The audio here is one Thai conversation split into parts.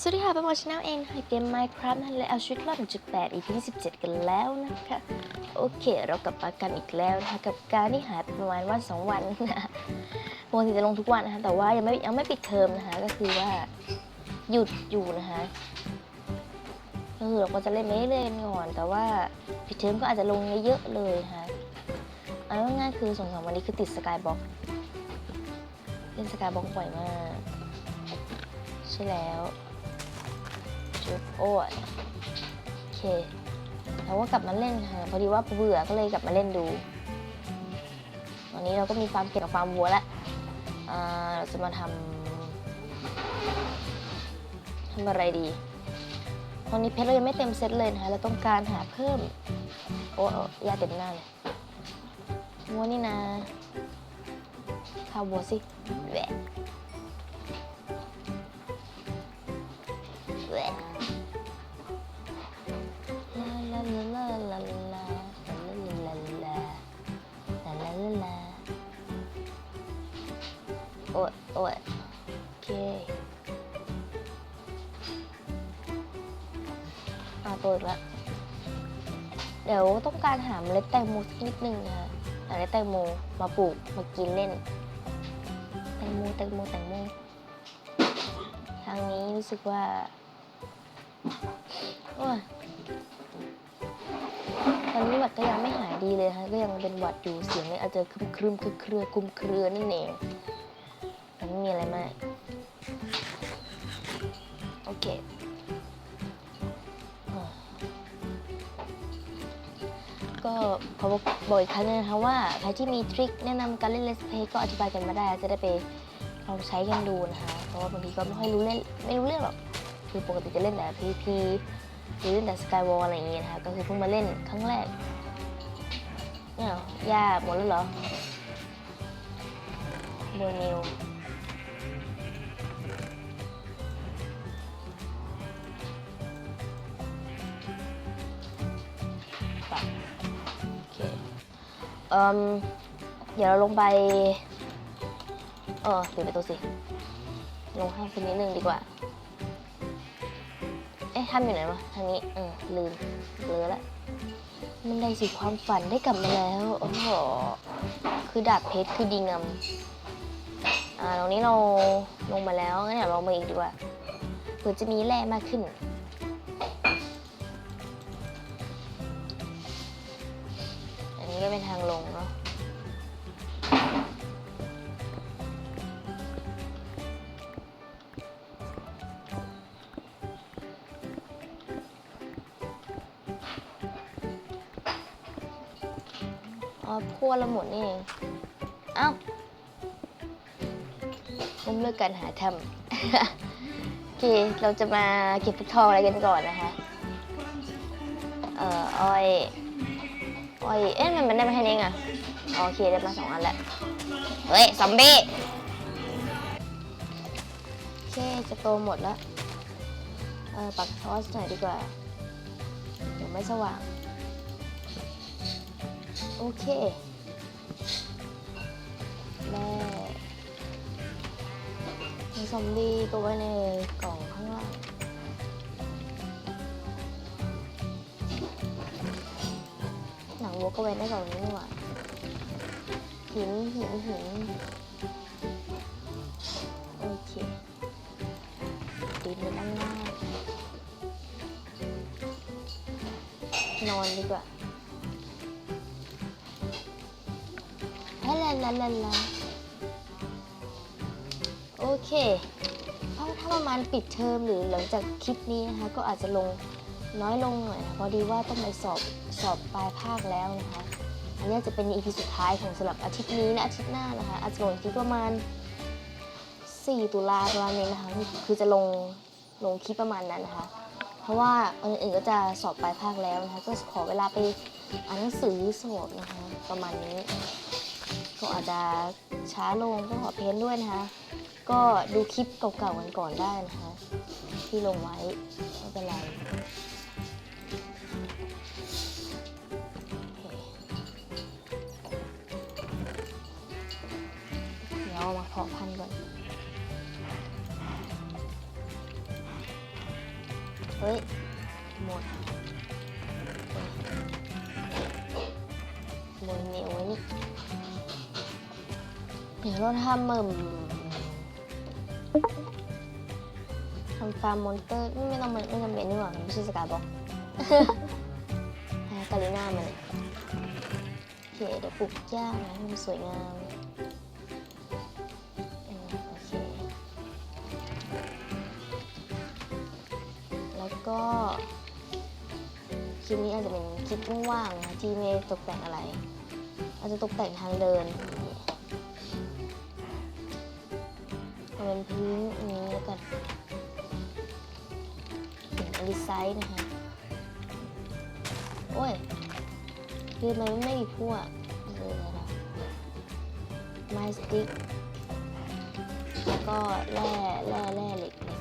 สวัสดีค่ะเป็นวอชแนลเองค่ะเกม Minecraft นั่นเลยเอาชีวิตรอด1.8 EP ที่17 กันแล้วนะคะ โอเคเรากลับมากันอีกแล้วนะคะกับการที่หายไปประมาณวันสองวันนะปกติจะลงทุกวันนะคะแต่ว่ายังไม่ยังไม่ปิดเทอมนะคะก็คือว่าหยุดอยู่นะคะก็คือเราก็จะเล่นไม่เล่นก่อนแต่ว่าปิดเทอมก็อาจจะลงเยอะๆเลยนะคะเอาง่ายๆคือสองสามวันนี้คือติดสกายบ็อกเล่นสกายบ็อกบ่อยมาก ใช่แล้ว จุดโอ้ยโอเคเราก็กลับมาเล่นค่ะพอดีว่าเบื่อก็เลยกลับมาเล่นดูวันนี้เราก็มีฟาร์มเก็บกับฟาร์มวัวแล้วเราจะมาทำทำอะไรดี ตอนนี้เพชรเรายังไม่เต็มเซตเลยนะคะเราต้องการหาเพิ่ม โอ้ยาเต็มหน้าเลยวัวนี่นะข้าววัวสิแหว เคอ่าตัวอีกแล้วเดี๋ยวต้องการหาเมล็ดแตงโมสักนิดนึงนะคะหาเมล็ดแตงโมมาปลูกมากินเล่น แตงโมแตงโมแตงโมทางนี้รู้สึกว่าโอ้ยตอนนี้หวัดก็ยังไม่หายดีเลยนะคะก็ยังเป็นหวัดอยู่เสียงเลยอาจจะครึมครึมเครือคุมเครือนั่นเองมันไม่มีอะไรมาก ก็ขอบอกอีกครั้งนึงนะคะว่าใครที่มีทริคแนะนำการเล่นเลสเพย์ก็อธิบายกันมาได้จะได้ไปลองใช้กันดูนะคะ เพราะว่าบางทีก็ไม่ค่อยรู้เล่นไม่รู้เรื่องหรอกคือปกติจะเล่นแต่ PVP หรือเล่นแต่สกายวอลอะไรอย่างเงี้ยนะคะ ก็คือเพิ่งมาเล่นครั้งแรกเนี่ยเหรอย่าหมดแล้วเหรอโดนิว เอ่มเดี๋ยวเราลงไป เออเดี๋ยวไปตัวสิ ลงข้างคืนนิดนึงดีกว่า เอ๊ะทำอยู่ไหนวะ ทางนี้ เออลืมเลอละ มันได้สิความฝันได้กลับมาแล้ว โอ้โห คือดาบเพชรคือดีงาม อ่า ตรงนี้เราลงมาแล้วงั้นเดี๋ยวเรามาอีกดีกว่าเผื่อจะมีแร่มากขึ้น อ๋อพัวละหมดนี่เองเอ้าล้มเลิกการหาทำ โอเค เราจะมาเก็บฟักทองอะไรกันก่อนนะคะ เอ่ออ้อยอ้อย เอ๊ะมันมันได้มาแค่นี้ไงอ๋อโอเค ได้มาสองอันแล้ว เฮ้ย ซอมบี้โอเค จะโตหมดแล้ว เออปักทอสหน่อยดีกว่า เดี๋ยวไม่สว่าง อเคแม่มีซอมบี้ก็ไว้ในกล่องข้างล่างหนังวัวก็ไว้ในกล่องนี้นี่หว่าหินหินหินโอเคดินไปด้านล่างนอนดีกว่า ลาลาลาโอเค เพราะถ้าประมาณปิดเทอมหรือหลังจากคลิปนี้นะคะ ก็อาจจะลงน้อยลงหน่อยนะพอดีว่าต้องไปสอบสอบปลายภาคแล้วนะคะ อันนี้จะเป็นอีพีสุดท้ายของสำหรับอาทิตย์นี้และอาทิตย์หน้านะคะ อาจจะลงอีกทีประมาณ 4 ตุลาประมาณนี้นะคะ คือจะลงลงคลิปประมาณนั้นนะคะ เพราะว่าอันอื่นๆก็จะสอบปลายภาคแล้วนะคะ ก็ขอเวลาไปอ่านหนังสือสอบนะคะ ประมาณนี้ ก็อาจจะช้าลงก็ขอเพ้นด้วยนะคะ ก็ดูคลิปเก่าๆกันก่อนได้นะคะ ที่ลงไว้ไม่เป็นไรเดี๋ยวมาเพาะพันธุ์ก่อน เฮ้ย เดี๋ยวเราทำเบิ่มทำฟาร์มมอนเตอร์ไม่ต้องไม่ไม่จำเป็นนี่หว่าไม่ใช่สกายบอกกาลิน่ามันโอเคเดี๋ยวปลูกหญ้าให้มันสวยงามโอเคแล้วก็คลิปนี้อาจจะเป็นคลิปว่างๆนะที่ไม่ตกแต่งอะไร อาจจะตกแต่งทางเดิน เป็นพื้นอันนี้แล้วกันเป็นอลิไซด์นะคะโอ้ย คือมันไม่มีพวกเลยนะไม้สติ๊กแล้วก็แร่แร่แร่เหล็กเหล็ก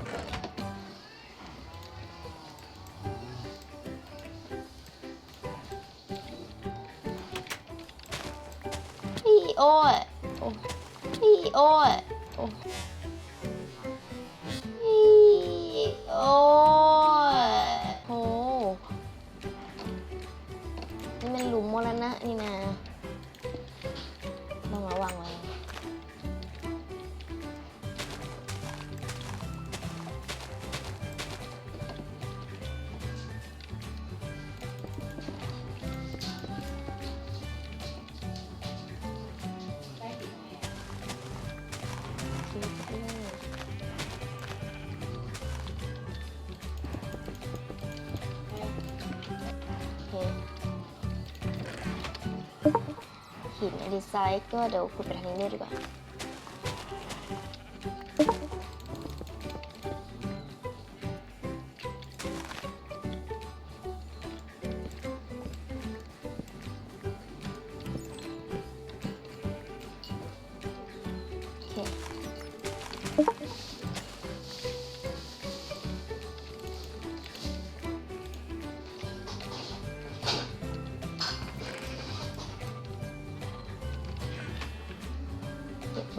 พี่โอ้ยโอ้พี่โอ้ยโอ้ นี่นะ ดีไซน์ก็เดี๋ยวขุดไปทางนี้เลยดีกว่า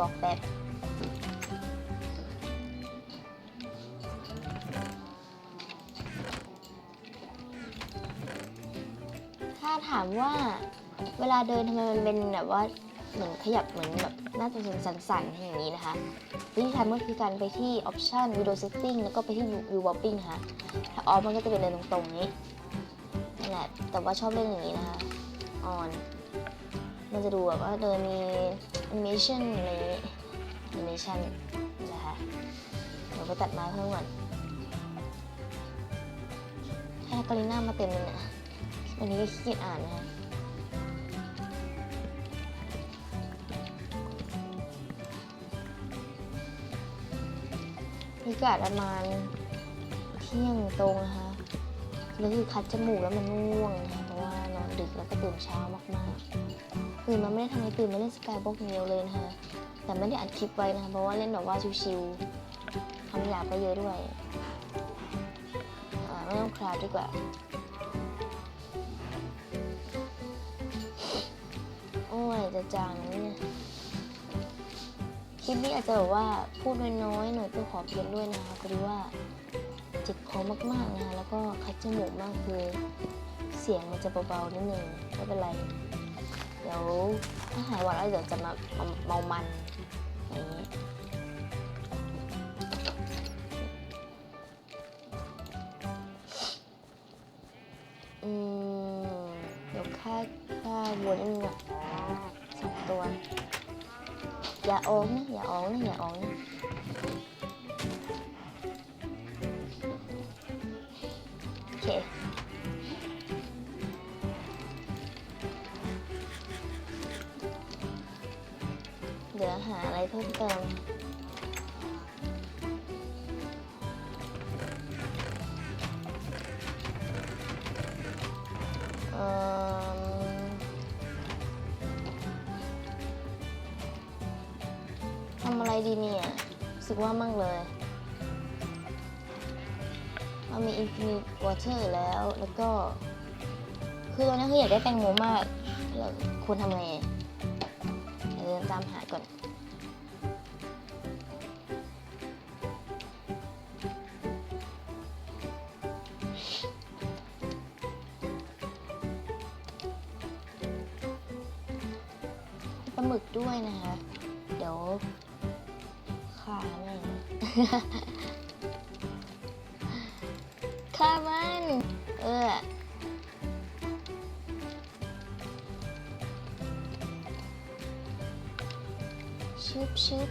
บอกแป๊บถ้าถามว่าเวลาเดินทำไมมันเป็นแบบว่าเหมือนขยับเหมือนแบบหน่าจะเป็นสั่นๆอย่างนี้นะคะ วิธีทำก็คือการไปที่ Option Video Setting แล้วก็ไปที่ View Warping ค่ะ ถ้าออฟมันก็จะเป็นเดินตรงๆนี้นั่นแหละแต่ว่าชอบเล่นอย่างนี้นะคะ on มันจะดูแบบว่าเดินมี animation อะไรอย่างนี้ animation นะคะเดี๋ยวไปตัดไม้เพิ่มก่อนให้กาลิน่ามาเต็มเลยเนี่ยวันนี้ก็ขี้เกียจอ่านนะคะนี่ก็อาจประมาณเที่ยงตรงนะคะแล้วคือคัดจมูกแล้วมันง่วงนะคะเพราะว่านอนดึกแล้วก็ตื่นเช้ามากๆ ตื่นมาไม่ได้ทำอะไรตื่นมาเล่นสกายบล็อกเดียวเลยนะคะแต่ไม่ได้อัดคลิปไว้นะคะเพราะว่าเล่นแบบว่าชิวๆคำหยาบก็เยอะด้วยไม่ต้องคลาดดีกว่าโอ้ยจะจางนะเนี่ยคลิปนี้อาจจะแบบว่าพูดน้อยๆหน่อยก็ขอเพียนด้วยนะคะพอดีว่าเจ็บคอมากๆนะคะแล้วก็คัดจมูกมากคือเสียงมันจะเบาๆนิดนึงไม่เป็นไร เดี๋ยวถ้าหายหวัดแล้วเดี๋ยวจะมาเอาเมามันอย่างนี้อืมเดี๋ยวค่าค่าวัวนิดนึงอะสองตัวอย่าออกนะอย่าออกนะอย่าออกนะ อะไรเพิ่มเติมเอิ่มทำอะไรดีเนี่ยรู้สึกว่ามั่งเลยเรามี Infinite Water แล้ว แล้วก็ คือตอนนี้คืออยากได้แตงโมมาก แล้วควรทำไงเดินตามหาก่อน ชึบชึบ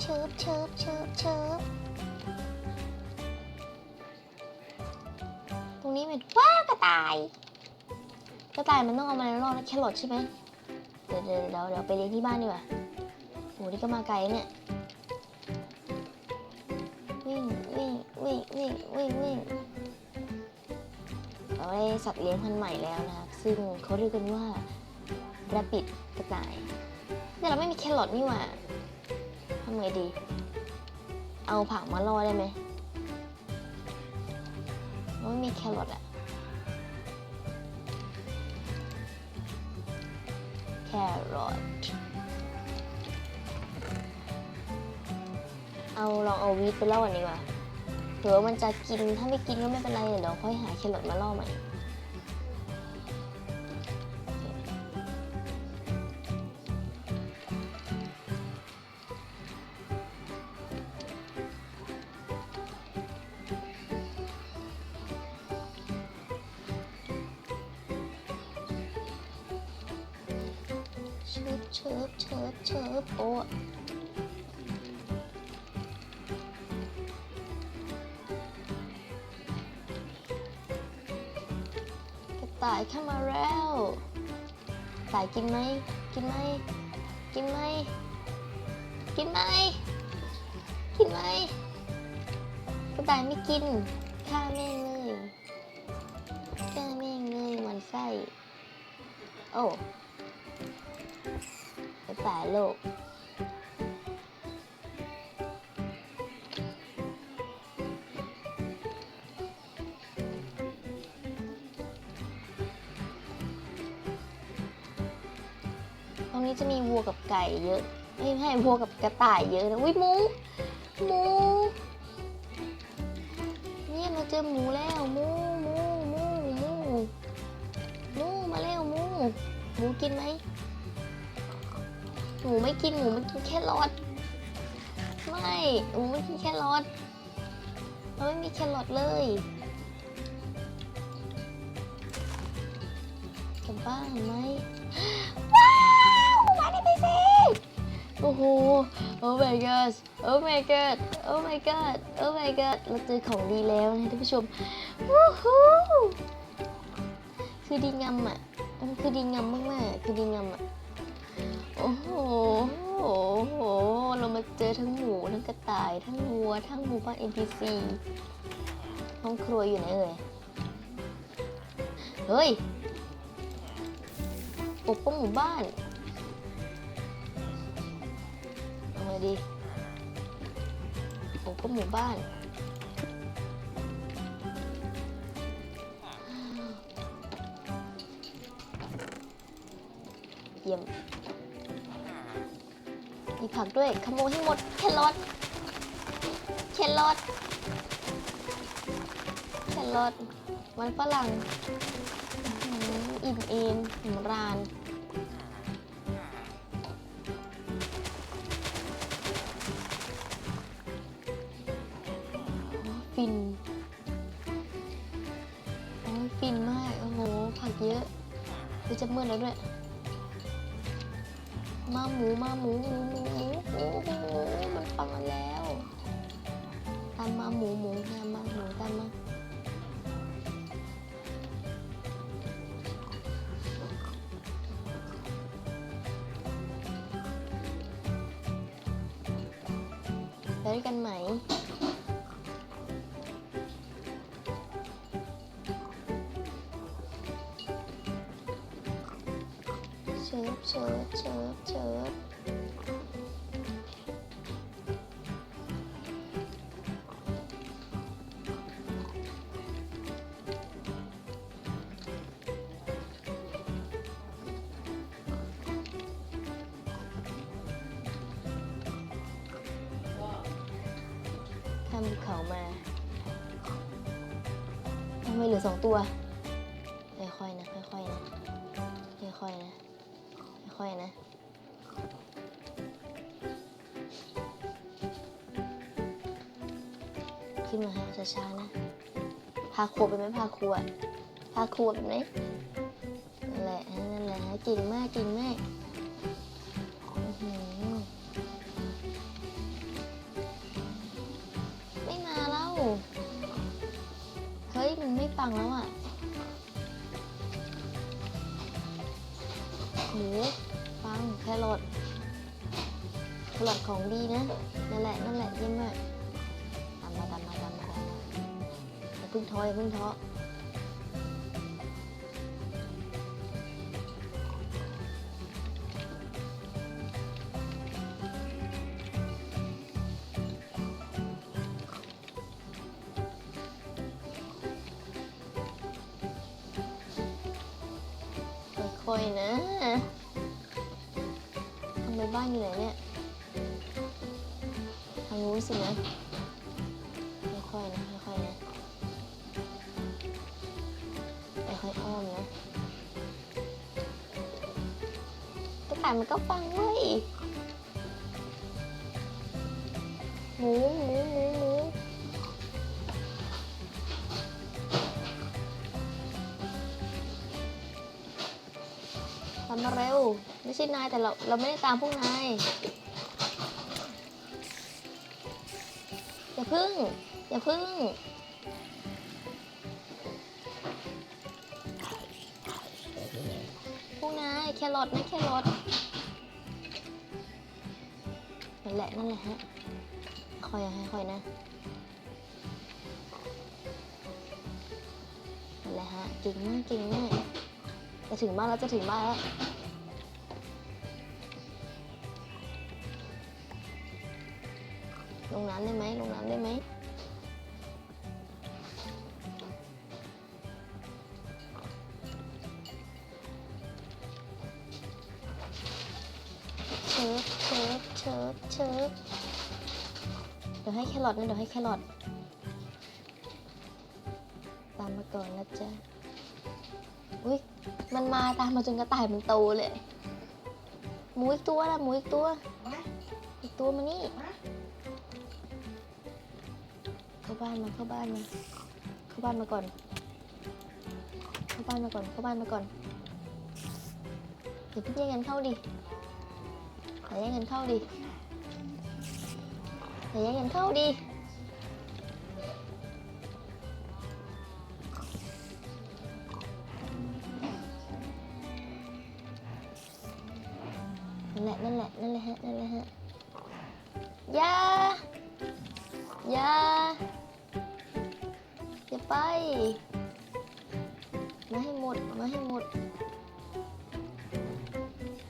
เชิบเชิบเชิบเชิบตรงนี้เป็นว้าวกระต่าย กระต่ายมันต้องเอามาในรอบนะแครอทใช่ไหมเดี๋ยวเดี๋ยวเดี๋ยวไปเลี้ยงที่บ้านดีกว่าโหนี่ก็มาไกลเนี่ยวิ่งวิ่งวิ่งวิ่งวิ่งวิ่งเราได้สัตว์เลี้ยงพันธุ์ใหม่แล้วนะคะซึ่งเขาเรียกกันว่าระบิดกระต่าย แต่เราไม่มีแครอทนี่หว่าทำไงดี เอาผักมาล่อได้ไหมเราไม่มีแครอทอะแครอทเอาลองเอาวีทไปล่อก่อนดีกว่าเผื่อมันจะกินถ้าไม่กินก็ไม่เป็นไรเดี๋ยวค่อยหาแครอทมาล่อใหม่ เชิบเชิบเชิบโอ้กระต่ายเข้ามาแล้วต่ายกินไหมกินไหมกินไหมกินไหมกินไหมกระต่ายไม่กินฆ่าแม่งเลยฆ่าแม่งเลยมันไส้โอ้ กระต่าโลก ตรงนี้จะมีวัวกับไก่เยอะไม่ใช่วัวกับกระต่ายเยอะนะอุ้ยหมู หมู เนี่ยเราเจอหมูแล้วหมูหมูหมูหมูหมูมาแล้วหมูหมูกินไหม หมูไม่กินหมูมันกินแค่รอทไม่หมูไม่กินแค่รอทเราไม่มีแครอทเลยกลับบ้านไหมว้าวมาได้ไปสิโอ้โหโอ้ my god โอ้ my god โอ้ my god โอ้ my god เราเจอของดีแล้วนะท่านผู้ชมวู้ฮู้คือดีงามอะ คือดีงามมากๆ คือดีงามอะ โอ้โหโอ้โห เรามาเจอทั้งหมูทั้งกระต่าย ทั้งวัว ทั้งหมู่บ้าน NPC ห้องครัวอยู่ไหนเอ่ย เฮ้ย ปกป้องหมู่บ้านเอาไงดีปกป้องหมู่บ้านเยี่ยม มีผักด้วย ขโมยให้หมดแครอทแครอทแครอทมันฝรั่งอิ่มเอมหิมรานฟินอ้ยฟินมาก โอ้โห ผักเยอะจะมืดแล้วด้วย มาหมูมาหมูหมูหมูหมูโอ้โหมันฟังมาแล้วตามมาหมูหมูตามมาหมูตามมา เชิบเขึ้นมาให้ช้าๆนะ พาครัวไปไหมพาครัว พาครัวไปไหมนั่นแหละนั่นแหละเก่งมากเก่งมากอื้อหือไม่มาแล้ว เฮ้ย มันไม่ปังแล้วอะหมูปังแครอทแครอทของดีนะ นั่นแหละ นั่นแหละเยี่ยมมาก อย่าเพิ่งท้ออย่าเพิ่งท้อ กระต่มันก็ฟังเว้ยหมูหมูหมูหมูทำมาเร็ว ไม่ใช่นายแต่เราเราไม่ได้ตามพวกนายอย่าพึ่ง อย่าพึ่ง รอทนะแครอทนั่นแหละนั่นแหละฮะคอยๆค่อยนะนั่นแหละฮะเก่งมากเก่งมากจะถึงบ้านแล้วจะถึงบ้านแล้วลงน้ำได้ไหมลงน้ำได้ไหม ยวให้แครอทนะเดี๋ยวให้แครอทตามมาก่อนนะจ๊ะอุ้ยมันมาตามมาจนกระต่ายมันโตเลย หมูอีกตัวละหมูอีกตัวอีกตัวมานี่เข้าบ้านมาเข้าบ้านมาเข้าบ้านมาก่อน เข้าบ้านมาก่อนเข้าบ้านมาก่อนอย่าเพิ่แย่งกันเข้าดิอแย่งกันเข้าดิ อย่าแย่งกันเข้าดินั่นแหละนั่นแหละนั่นแหละฮะนั่นแหละฮะอย่าอย่าอย่าไป มาให้หมด มาให้หมด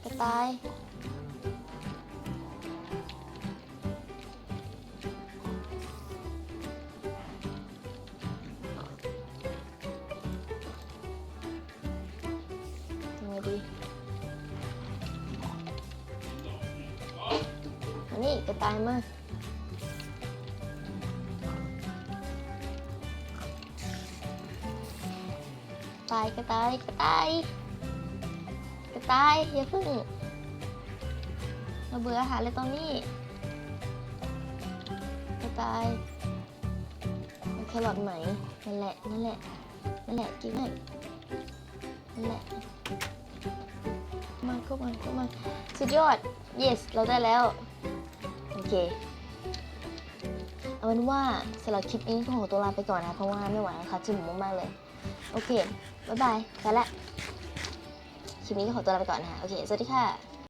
กระตาย ตายกระต่ายกระต่ายกระต่ายอย่าเพึ่งเราเบื่ออาหารเลยตอนนี้กระต่ายแครอทไหมนั่นแหละนั่นแหละนั่นแหละกินให้นั่นแหละมาเข้ามาเข้ามาสุดยอด yes เราได้แล้ว โอเคเอาเป็นว่าสำหรับคลิปนี้ต้องขอตัวลาไปก่อนนะเพราะว่าไม่ไหวแล้วค่ะจิ้มหมูมากๆเลย โอเค บ๊ายบายไปละคลิปนี้ก็ขอตัวลาไปก่อนนะคะโอเค สวัสดีค่ะ